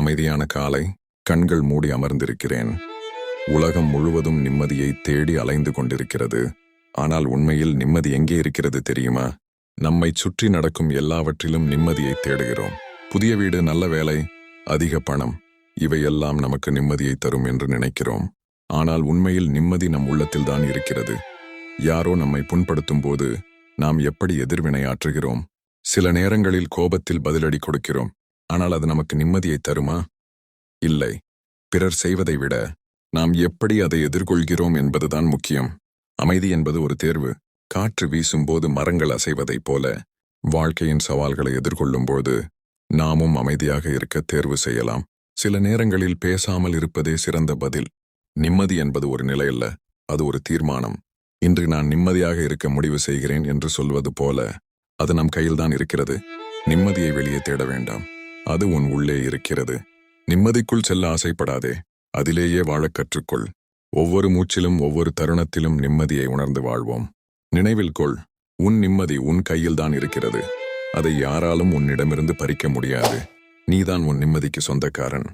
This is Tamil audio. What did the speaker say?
அமைதியான காலை கண்கள் மூடி அமர்ந்திருக்கிறேன். உலகம் முழுவதும் நிம்மதியை தேடி அலைந்து கொண்டிருக்கிறது. ஆனால் உண்மையில் நிம்மதி எங்கே இருக்கிறது தெரியுமா? நம்மை சுற்றி நடக்கும் எல்லாவற்றிலும் நிம்மதியை தேடுகிறோம். புதிய வீடு நல்ல வேலை அதிக பணம் இவையெல்லாம் நமக்கு நிம்மதியை தரும் என்று நினைக்கிறோம். ஆனால் உண்மையில் நிம்மதி நம் உள்ளத்தில் தான் இருக்கிறது. யாரோ நம்மை புண்படுத்தும் போது நாம் எப்படி எதிர்வினையாற்றுகிறோம்? சில நேரங்களில் கோபத்தில் பதிலடி கொடுக்கிறோம். ஆனால் அது நமக்கு நிம்மதியை தருமா? இல்லை. பிறர் செய்வதை விட நாம் எப்படி அதை எதிர்கொள்கிறோம் என்பதுதான் முக்கியம். அமைதி என்பது ஒரு தேர்வு. காற்று வீசும்போது மரங்கள் அசைவதைப் போல வாழ்க்கையின் சவால்களை எதிர்கொள்ளும்போது நாமும் அமைதியாக இருக்க தேர்வு செய்யலாம். சில நேரங்களில் பேசாமல் இருப்பதே சிறந்த பதில். நிம்மதி என்பது ஒரு நிலையல்ல அது ஒரு தீர்மானம். இன்று நான் நிம்மதியாக இருக்க முடிவு செய்கிறேன் என்று சொல்வது போல அது நம் கையில்தான் இருக்கிறது. நிம்மதியை வெளியே தேட வேண்டாம். அது உன் உள்ளே இருக்கிறது. நிம்மதிக்குள் செல்ல ஆசைப்படாதே. அதிலேயே வாழக் கற்றுக்கொள். ஒவ்வொரு மூச்சிலும் ஒவ்வொரு தருணத்திலும் நிம்மதியை உணர்ந்து வாழ்வோம். நினைவில் கொள் உன் நிம்மதி உன் கையில்தான் இருக்கிறது. அதை யாராலும் உன்னிடமிருந்து பறிக்க முடியாது. நீதான் உன் நிம்மதிக்கு சொந்தக்காரன்.